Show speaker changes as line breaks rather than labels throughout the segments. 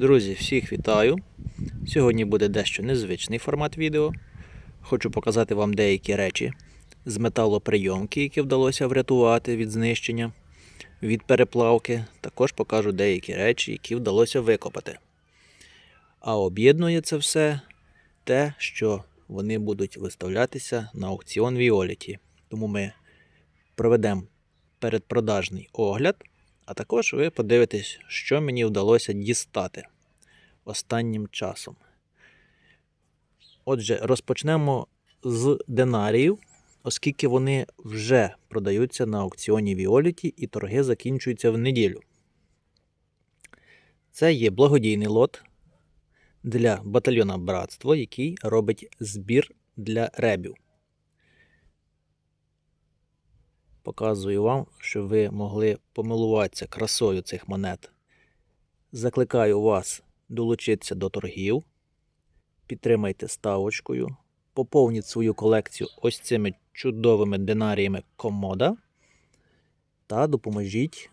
Друзі, всіх вітаю! Сьогодні буде дещо незвичний формат відео. Хочу показати вам деякі речі з металоприйомки, які вдалося врятувати від знищення, від переплавки. Також покажу деякі речі, які вдалося викопати. А об'єднує це все те, що вони будуть виставлятися на аукціон Віоліті. Тому ми проведемо передпродажний огляд, а також ви подивитесь, що мені вдалося дістати останнім часом. Отже, розпочнемо з динаріїв, оскільки вони вже продаються на аукціоні Віоліті і торги закінчуються в неділю. Це є благодійний лот для батальйона Братство, який робить збір для ребів. Показую вам, щоб ви могли помилуватися красою цих монет. Закликаю вас долучитися до торгів, підтримайте ставочкою, поповніть свою колекцію ось цими чудовими динаріями комода та допоможіть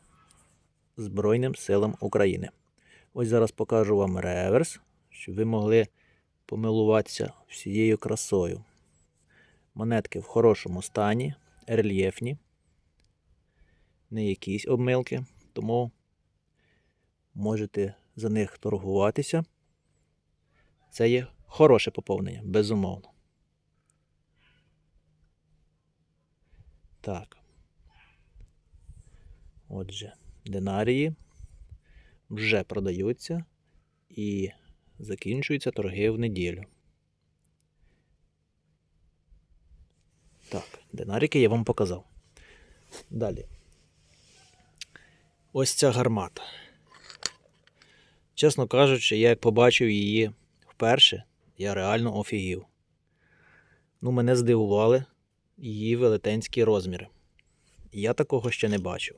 Збройним силам України. Ось зараз покажу вам реверс, щоб ви могли помилуватися всією красою. Монетки в хорошому стані, рельєфні, не якісь обмилки, тому можете за них торгуватися. Це є хороше поповнення, безумовно. Так. Отже, динарії вже продаються і закінчуються торги в неділю. Так, динарики я вам показав. Далі. Ось ця гармата. Чесно кажучи, я як побачив її вперше, я реально офігів. Ну, мене здивували її велетенські розміри. Я такого ще не бачив.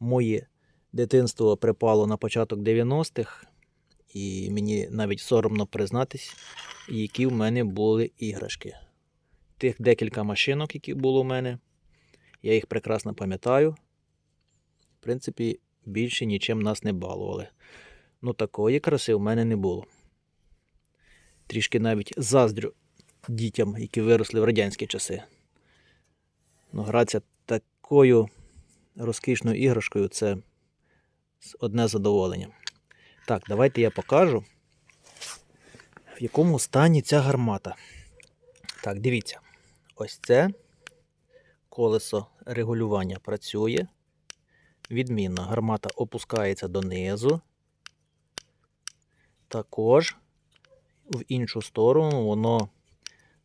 Моє дитинство припало на початок 90-х, і мені навіть соромно признатись, які в мене були іграшки. Тих декілька машинок, які було в мене, я їх прекрасно пам'ятаю. В принципі, більше нічим нас не балували. Ну, такої краси в мене не було. Трішки навіть заздрю дітям, які виросли в радянські часи. Ну, гратися такою розкішною іграшкою це одне задоволення. Так, давайте я покажу, в якому стані ця гармата. Так, дивіться. Ось це колесо регулювання працює. Відмінно, гармата опускається донизу. Також в іншу сторону воно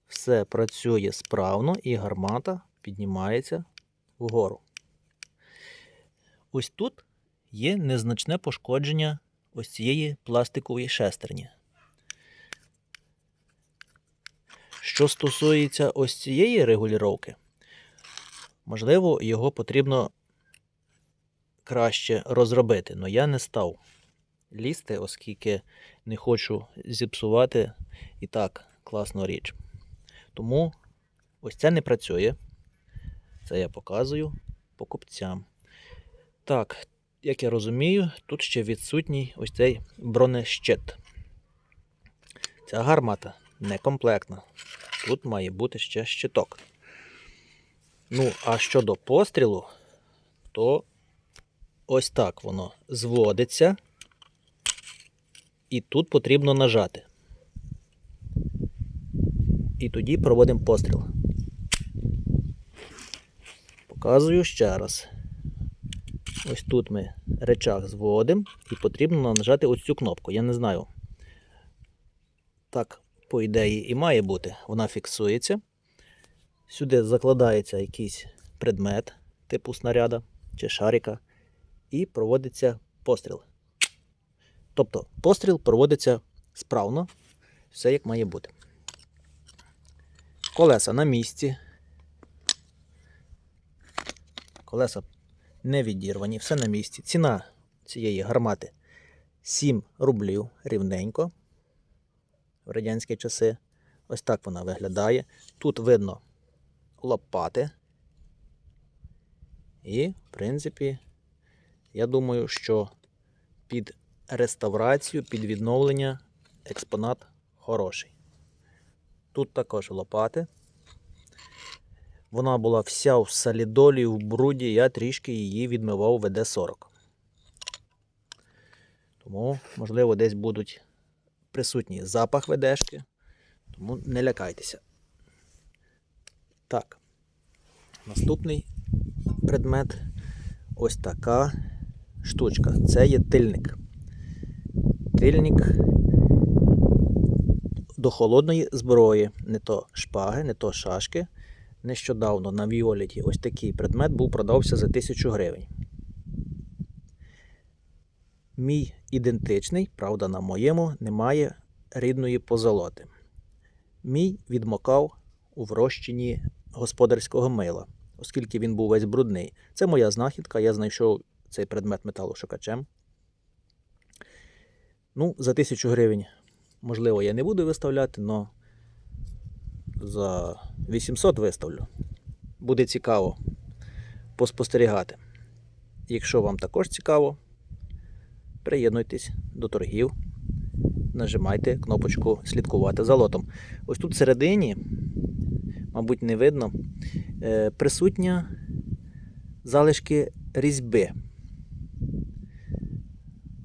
все працює справно і гармата піднімається вгору. Ось тут є незначне пошкодження ось цієї пластикової шестерні. Що стосується ось цієї регулювання, можливо, його потрібно краще розробити, але я не став лізти, оскільки не хочу зіпсувати і так класну річ. Тому ось це не працює. Це я показую покупцям. Так, як я розумію, тут ще відсутній ось цей бронещит. Ця гармата некомплектна. Тут має бути ще щиток. Ну, а щодо пострілу, то ось так воно зводиться. І тут потрібно нажати. І тоді проводимо постріл. Показую ще раз. Ось тут ми речах зводимо і потрібно нажати ось цю кнопку. Я не знаю. Так, по ідеї, і має бути. Вона фіксується. Сюди закладається якийсь предмет типу снаряда чи шарика, і проводиться постріл. Тобто постріл проводиться справно, все як має бути. Колеса на місці. Колеса не відірвані, все на місці. Ціна цієї гармати 7 рублів рівненько. В радянські часи. Ось так вона виглядає. Тут видно лопати. І, в принципі, я думаю, що під реставрацію, під відновлення експонат хороший. Тут також лопати. Вона була вся в солідолі, в бруді, я трішки її відмивав ВД-40. Тому, можливо, десь будуть присутні запах ведешки, тому не лякайтеся. Так, наступний предмет ось така штучка. Це є тильник. Тильник до холодної зброї. Не то шпаги, не то шашки. Нещодавно на Віоліті ось такий предмет був продався за 1000 гривень. Мій ідентичний, правда, на моєму немає рідної позолоти. Мій відмокав у врощенні господарського мила, оскільки він був весь брудний. Це моя знахідка, я знайшов цей предмет металошукачем. Ну, за 1000 гривень, можливо, я не буду виставляти, але за 800 виставлю. Буде цікаво поспостерігати. Якщо вам також цікаво, приєднуйтесь до торгів, нажимайте кнопочку слідкувати за лотом. Ось тут всередині, мабуть, не видно, е, присутня залишки різьби.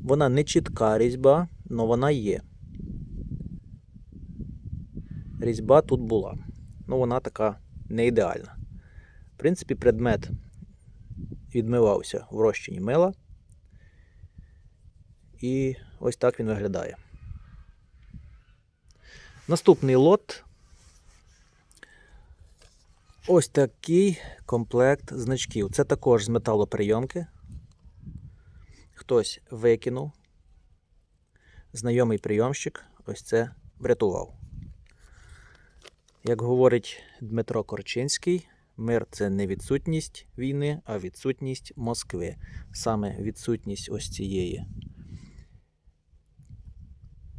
Вона не чітка різьба, але вона є. Різьба тут була. Ну, вона така не ідеальна. В принципі, предмет відмивався в розчині мила. І ось так він виглядає. Наступний лот. Ось такий комплект значків. Це також з металоприйомки. Хтось викинув. Знайомий прийомщик ось це врятував. Як говорить Дмитро Корчинський, мир це не відсутність війни, а відсутність Москви. Саме відсутність ось цієї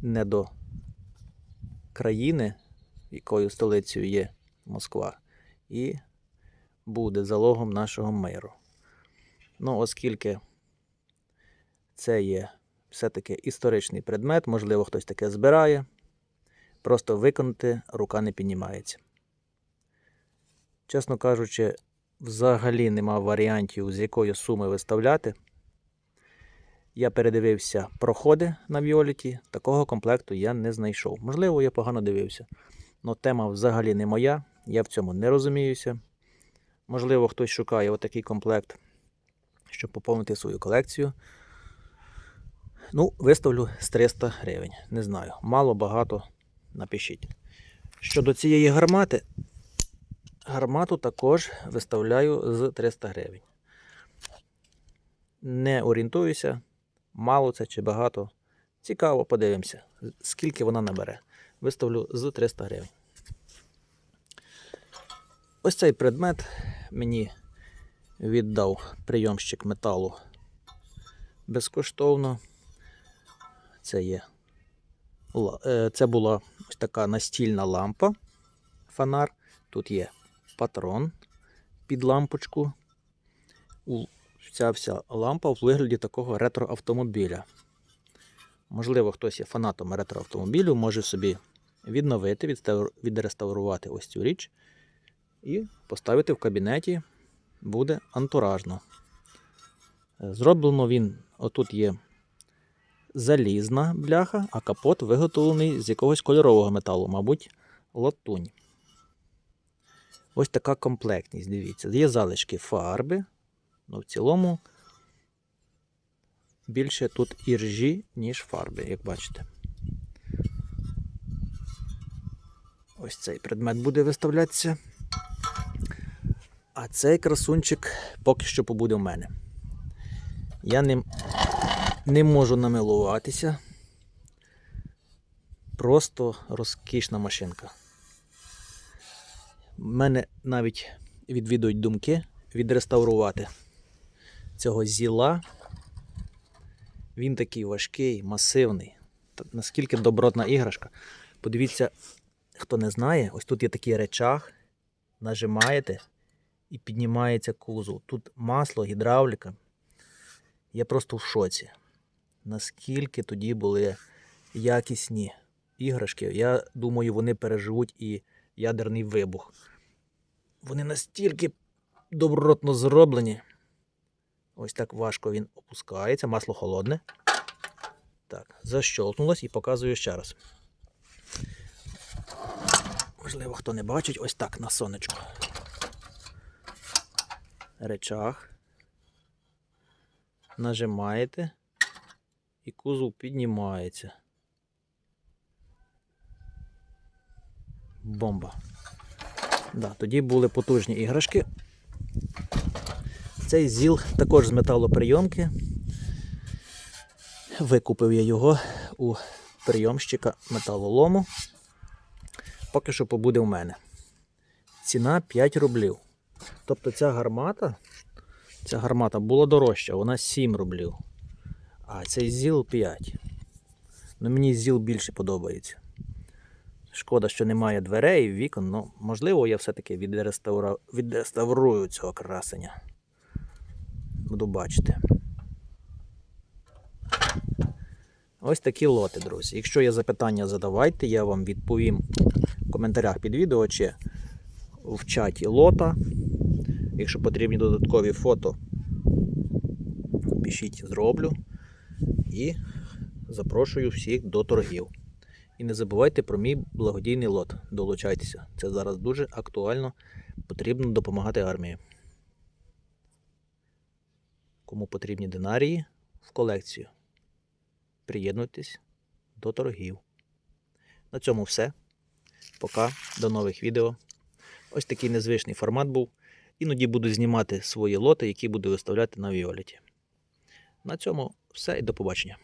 недо країни, якою столицею є Москва, і буде залогом нашого миру. Ну, оскільки це є все-таки історичний предмет, можливо, хтось таке збирає. Просто виконати рука не піднімається. Чесно кажучи, взагалі нема варіантів, з якої суми виставляти. Я передивився проходи на Віоліті, такого комплекту я не знайшов. Можливо, я погано дивився. але тема взагалі не моя, я в цьому не розуміюся. Можливо, хтось шукає отакий комплект, щоб поповнити свою колекцію. Ну, виставлю з 300 гривень. Не знаю. Мало, багато. Напишіть. Щодо цієї гармати, гармату також виставляю з 300 гривень. Не орієнтуюся, мало це чи багато. Цікаво, подивимося, скільки вона набере. Виставлю з 300 гривень. Ось цей предмет мені віддав прийомщик металу безкоштовно. Це є. е, Це була ось така настільна лампа, фонар. Тут є патрон під лампочку. Ця вся лампа в вигляді такого ретроавтомобіля. Можливо, хтось є фанатом ретроавтомобілю, може собі відновити, відреставрувати ось цю річ і поставити в кабінеті. Буде антуражно. Е, Зроблено він, отут є залізна бляха, а капот виготовлений з якогось кольорового металу, мабуть, латунь. Ось така комплектність, дивіться. Є залишки фарби, але в цілому більше тут іржі, ніж фарби, як бачите. Ось цей предмет буде виставлятися. А цей красунчик поки що побуде в мене. Я ним не можу намилуватися. Просто розкішна машинка. Мене навіть відвідують думки відреставрувати цього зіла. Він такий важкий, масивний. Наскільки добротна іграшка. Подивіться, хто не знає, ось тут є такий речах. Нажимаєте і піднімається кузов. Тут масло, гідравліка. Я просто в шоці. Наскільки тоді були якісні іграшки. Я думаю, вони переживуть і ядерний вибух. Вони настільки добротно зроблені. Ось так важко він опускається, масло холодне. Так, защолкнулось і показую ще раз. Можливо, хто не бачить, ось так на сонечку. Речах. Нажимаєте і кузов піднімається. Бомба. Да, тоді були потужні іграшки. Цей ЗІЛ також з металоприйомки. Викупив я його у прийомщика металолому. Поки що побуде в мене. Ціна 5 рублів. Тобто ця гармата, ця гармата була дорожча, вона 7 рублів. А цей ЗІЛ 5. Ну мені ЗІЛ більше подобається. Шкода, що немає дверей, вікон, ну можливо, я все-таки відреставра... відреставрую цього красення. Буду бачити. Ось такі лоти, друзі. Якщо є запитання, задавайте, я вам відповім в коментарях під відео чи в чаті лота. Якщо потрібні додаткові фото, пишіть, зроблю. І запрошую всіх до торгів. І не забувайте про мій благодійний лот. Долучайтеся. Це зараз дуже актуально. Потрібно допомагати армії. Кому потрібні динарії в колекцію. Приєднуйтесь до торгів. На цьому все. Пока. До нових відео. Ось такий незвичний формат був. Іноді буду знімати свої лоти, які буду виставляти на Віоліті. На цьому все і до побачення.